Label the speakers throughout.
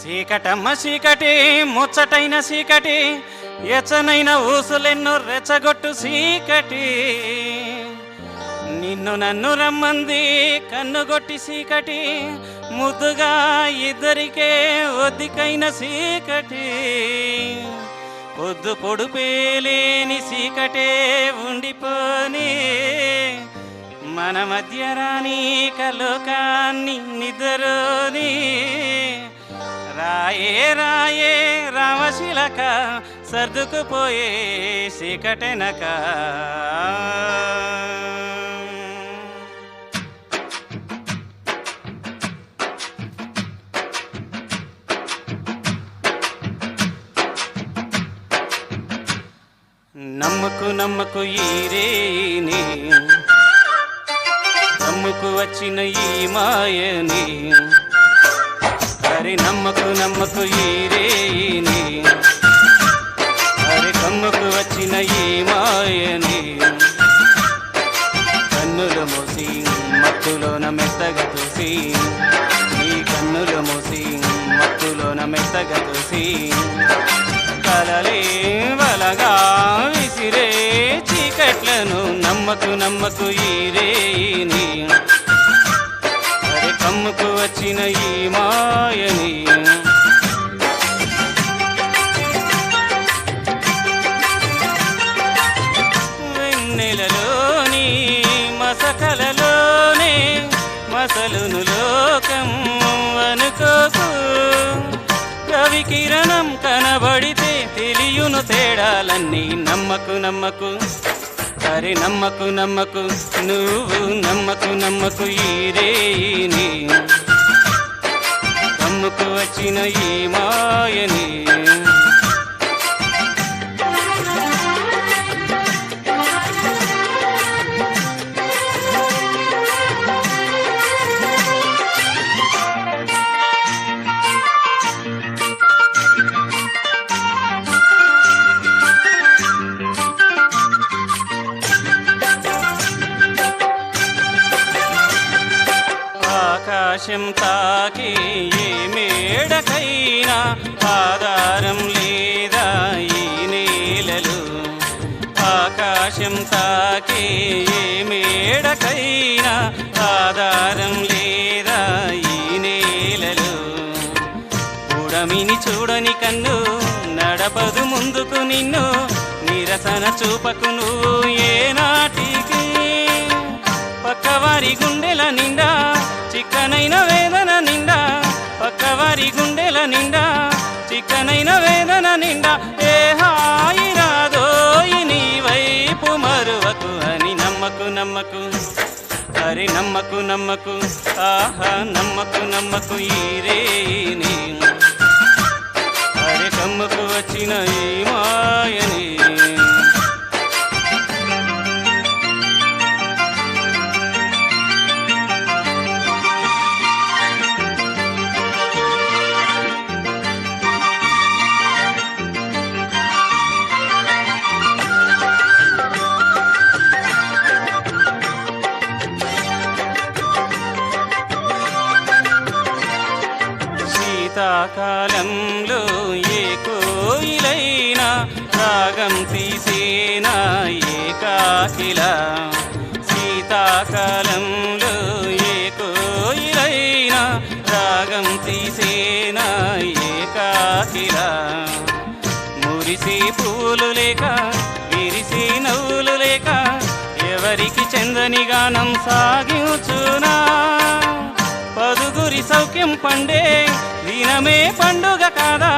Speaker 1: చీకటమ్మ చీకటి ముచ్చటైన చీకటి ఎచ్చనైన ఊసులెన్నో రెచ్చగొట్టు చీకటి. నిన్ను నన్ను రమ్మంది కన్నుగొట్టి చీకటి ముద్దుగా ఇద్దరికే ఒద్దికైన చీకటి. పొద్దు పొడుపేలేని చీకటే ఉండిపోని. మన మధ్య రాని కలోకాన్ని నిద్రోని రాయే రాయే రామశిలక సర్దుకుపోయే చీకటెనక. నమ్మకు నమ్మకు ఈరేని నమ్ముకు వచ్చిన ఈ మాయని నమ్మకు నమ్మకు ఈరేని అరే కమ్మకు వచ్చిన ఈ మాయని? కన్నులు మూసి మత్తులోన మెత్తగా చూసి ఈ కన్నులు మూసి మత్తులోన మెత్తగా చూసి కలలే వలగా విసిరే చీకట్లను నమ్మకు నమ్మకు ఈరేని అరే కమ్ముకు వచ్చిన ఈ మాయని కిరణం కనబడితే తెలియును తేడాలన్నీ. నమ్మకు నమ్మకు అరే నమ్మకు నమ్మకు నువ్వు నమ్మకు నమ్మకు ఈరేని నమ్మకు వచ్చిన ఈ మాయని ఆకాశం తాకి ఏ మేడకైనా ఆధారం లేదా ఈ నేలలు? ఆకాశం తాకి ఏ మేడకైనా ఆధారం లేదా ఈ నేలలు? ఉడమిని చూడని కన్ను నడపదు ముందుకు నిన్ను నిరసన చూపకు నువ్వు ఏనాటికి పక్కవారి గుండెల నిండా చిక్కనైన వేదన నిండా పక్కవారి గుండెల నిండా చిక్కనైన వేదన నిండా. ఏ హాయి రాదోయి నీ వైపు మరువకు అని నమ్మకు నమ్మకు అరే నమ్మకు నమ్మకు ఆహా నమ్మకు నమ్మకు ఈరేని అరే కమ్మకు వచ్చిన ఈ మాయని కాలంలో ఏ కోయిలైనా రాగం తీసేనా ఏకాకిలా. శీతాకాలంలో ఏ కోయిలైనా రాగం తీసేనా ఏకాకిలా. మురిసి పూలు లేక విరిసి నవ్వులు లేక ఎవరికి చందని గానం సాగి పదుగురి సౌఖ్యం పండే దీనమే పండుగ కాదా?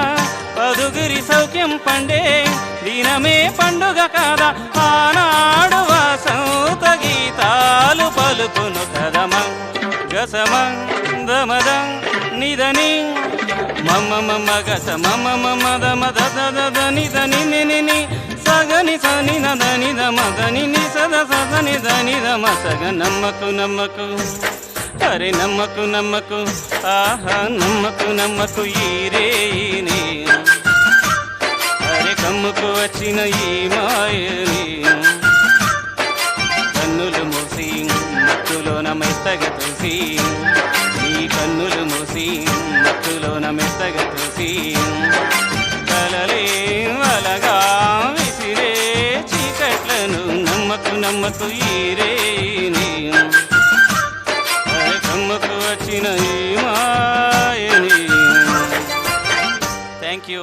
Speaker 1: పదుగురి సౌఖ్యం పండే దీనమే పండుగ కాదా? ఆనాడు వాసంత గీతాలు పలుకును కదమ గసమ దమద నిదని. మమ మమ్మ గస మమ మమ్మ దమ దద నిదని నిని సగని సని నదని దమ దని సద సదని దని దమ సగ నమ్మకు నమ్మకు. అరే నమ్మకు నమ్మకు ఆహా నమ్మకు నమ్మకు ఈరేని అరే కమ్ముకు వచ్చిన ఈ మాయని కన్నులు మూసి మత్తులోన మెత్తగా చూసి ఈ కన్నులు మూసి కలిసి కలలే వలగా విసిరే చీకట్లను నమ్మకు నమ్మకు ఈరేని కమ్మకు వచ్చిన ఈ మాయని థ్యాంక్ యూ